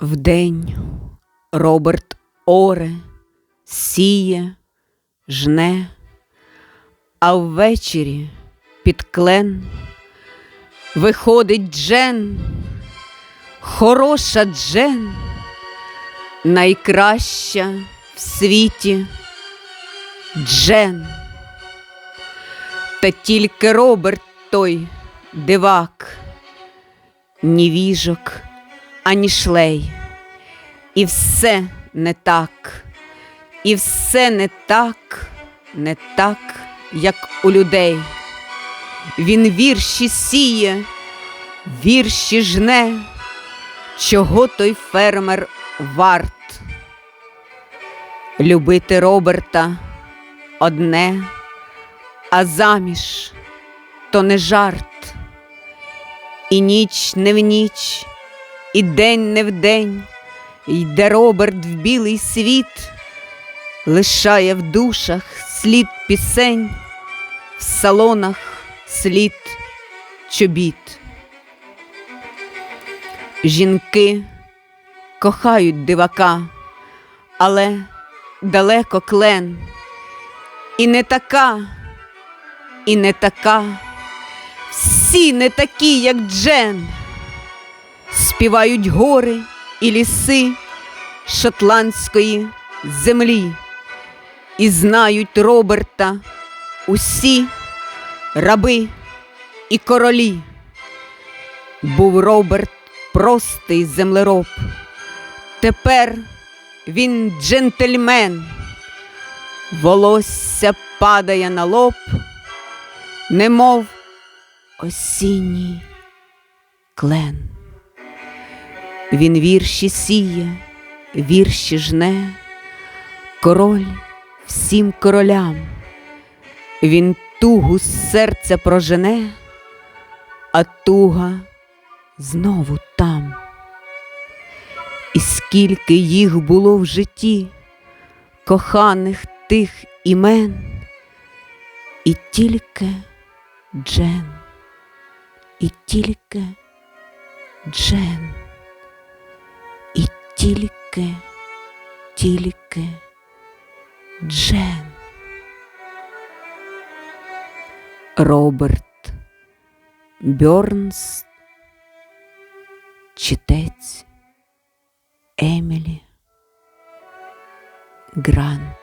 Вдень Роберт оре, сіє, жне, а ввечері під клен виходить Джен, хороша Джен, найкраща в світі Джен. Та тільки Роберт той дивак, ні віжок, ані шлей. І все не так, і все не так, не так, як у людей. Він вірші сіє, вірші жне, чого той фермер варт. Любити Роберта одне, а заміж то не жарт. І ніч не в ніч, і день не в день. Йде Роберт в білий світ, лишає в душах слід пісень, в салонах слід чобіт. Жінки кохають дивака, але далеко клен, і не така, і не така, всі не такі, як Джен, співають гори і ліси шотландської землі, і знають Роберта усі раби і королі. Був Роберт простий землероб, тепер він джентльмен, волосся падає на лоб, немов осінній клен. Він вірші сіє, вірші жне, король всім королям, він тугу з серця прожене, а туга знову там. І скільки їх було в житті, коханих тих імен, і тільки Джен, і тільки Джен. І тільки, тільки Джен. Роберт Бьорнс, читець Емілі Грант.